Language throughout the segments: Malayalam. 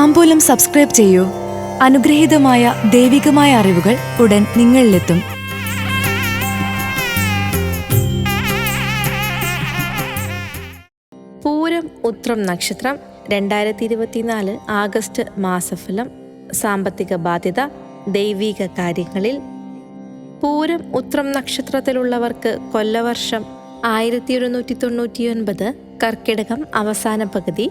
താമ്പൂലം സബ്സ്ക്രൈബ് ചെയ്യൂ. അനുഗ്രഹീതമായ ദൈവികമായ അറിവുകൾ ഉടൻ നിങ്ങളിലെത്തും. പൂരം ഉത്രം നക്ഷത്രം രണ്ടായിരത്തി ഇരുപത്തിനാല് ആഗസ്റ്റ് മാസഫലം സാമ്പത്തിക ബാധ്യത ദൈവിക കാര്യങ്ങളിൽ. പൂരം ഉത്രം നക്ഷത്രത്തിലുള്ളവർക്ക് കൊല്ലവർഷം ആയിരത്തി ഒരുന്നൂറ്റി തൊണ്ണൂറ്റിയൊൻപത് കർക്കിടകം അവസാന പകുതി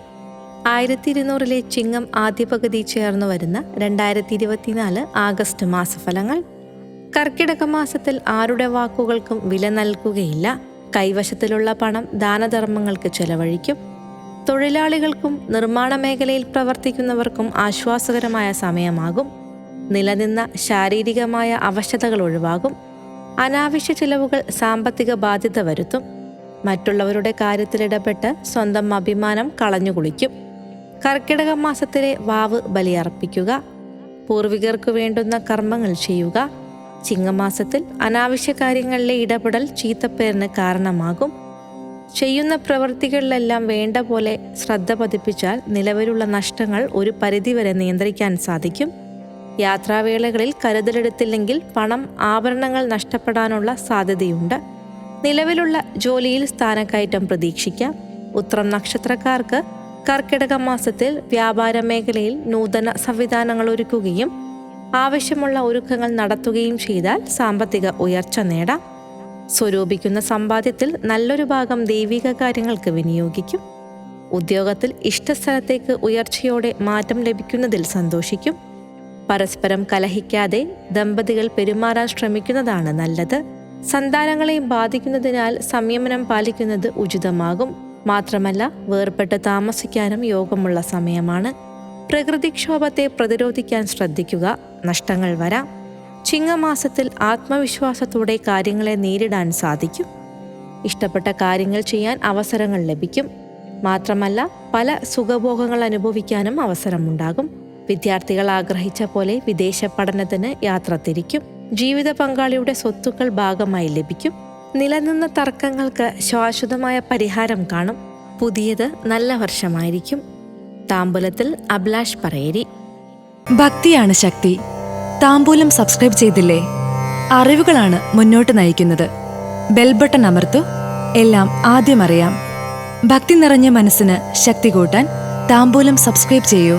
ആയിരത്തി ഇരുന്നൂറിലെ ചിങ്ങം ആദ്യ പകുതി ചേർന്ന് വരുന്ന രണ്ടായിരത്തി ഇരുപത്തിനാല് ആഗസ്റ്റ് മാസഫലങ്ങൾ. കർക്കിടക മാസത്തിൽ ആരുടെ വാക്കുകൾക്കും വില നൽകുകയില്ല. കൈവശത്തിലുള്ള പണം ദാനധർമ്മങ്ങൾക്ക് ചെലവഴിക്കും. തൊഴിലാളികൾക്കും നിർമ്മാണ മേഖലയിൽ പ്രവർത്തിക്കുന്നവർക്കും ആശ്വാസകരമായ സമയമാകും. നിലനിന്ന ശാരീരികമായ അവശതകൾ ഒഴിവാകും. അനാവശ്യ ചിലവുകൾ സാമ്പത്തിക ബാധ്യത വരുത്തും. മറ്റുള്ളവരുടെ കാര്യത്തിലിടപെട്ട് സ്വന്തം അഭിമാനം കളഞ്ഞുകുളിക്കും. കർക്കിടക മാസത്തിലെ വാവ് ബലിയർപ്പിക്കുക പൂർവികർക്ക് വേണ്ടുന്ന കർമ്മങ്ങൾ ചെയ്യുക ചിങ്ങമാസത്തിൽ അനാവശ്യ കാര്യങ്ങളിലെ ഇടപെടൽ ചീത്തപ്പേരിന് കാരണമാകും. ചെയ്യുന്ന പ്രവൃത്തികളിലെല്ലാം വേണ്ട പോലെ ശ്രദ്ധ പതിപ്പിച്ചാൽ നിലവിലുള്ള നഷ്ടങ്ങൾ ഒരു പരിധിവരെ നിയന്ത്രിക്കാൻ സാധിക്കും. യാത്രാവേളകളിൽ കരുതലെടുത്തില്ലെങ്കിൽ പണം ആഭരണങ്ങൾ നഷ്ടപ്പെടാനുള്ള സാധ്യതയുണ്ട്. നിലവിലുള്ള ജോലിയിൽ സ്ഥാനക്കയറ്റം പ്രതീക്ഷിക്കാം. ഉത്രം നക്ഷത്രക്കാർക്ക് കർക്കിടക മാസത്തിൽ വ്യാപാര മേഖലയിൽ നൂതന സംവിധാനങ്ങൾ ഒരുക്കുകയും ആവശ്യമുള്ള ഒരുക്കങ്ങൾ നടത്തുകയും ചെയ്താൽ സാമ്പത്തിക ഉയർച്ച നേടാം. സ്വരൂപിക്കുന്ന സമ്പാദ്യത്തിൽ നല്ലൊരു ഭാഗം ദൈവിക കാര്യങ്ങൾക്ക് വിനിയോഗിക്കും. ഉദ്യോഗത്തിൽ ഇഷ്ടസ്ഥലത്തേക്ക് ഉയർച്ചയോടെ മാറ്റം ലഭിക്കുന്നതിൽ സന്തോഷിക്കും. പരസ്പരം കലഹിക്കാതെ ദമ്പതികൾ പെരുമാറാൻ ശ്രമിക്കുന്നതാണ് നല്ലത്. സന്താനങ്ങളെയും ബാധിക്കുന്നതിനാൽ സംയമനം പാലിക്കുന്നത് ഉചിതമാകും. മാത്രമല്ല വേർപെട്ട് താമസിക്കാനും യോഗമുള്ള സമയമാണ്. പ്രകൃതിക്ഷോഭത്തെ പ്രതിരോധിക്കാൻ ശ്രദ്ധിക്കുക നഷ്ടങ്ങൾ വരാം. ചിങ്ങമാസത്തിൽ ആത്മവിശ്വാസത്തോടെ കാര്യങ്ങളെ നേരിടാൻ സാധിക്കും. ഇഷ്ടപ്പെട്ട കാര്യങ്ങൾ ചെയ്യാൻ അവസരങ്ങൾ ലഭിക്കും. മാത്രമല്ല പല സുഖഭോഗങ്ങൾ അനുഭവിക്കാനും അവസരമുണ്ടാകും. വിദ്യാർത്ഥികൾ ആഗ്രഹിച്ച പോലെ വിദേശ പഠനത്തിന് യാത്ര തിരിക്കും. ജീവിത പങ്കാളിയുടെ സ്വത്തുക്കൾ ഭാഗമായി ലഭിക്കും. നിലനിന്ന തർക്കങ്ങൾക്ക് ശാശ്വതമായ പരിഹാരം കാണും. പുതിയത് നല്ല വർഷമായിരിക്കും. താമ്പൂലത്തിൽ അഭിലാഷ് പറയേരി. ഭക്തിയാണ് ശക്തി. താമ്പൂലം സബ്സ്ക്രൈബ് ചെയ്തില്ലേ? അറിവുകളാണ് മുന്നോട്ട് നയിക്കുന്നത്. ബെൽബട്ടൺ അമർത്തു. എല്ലാം ആദ്യം അറിയാം. ഭക്തി നിറഞ്ഞ മനസ്സിന് ശക്തി കൂട്ടാൻ താമ്പൂലം സബ്സ്ക്രൈബ് ചെയ്യൂ.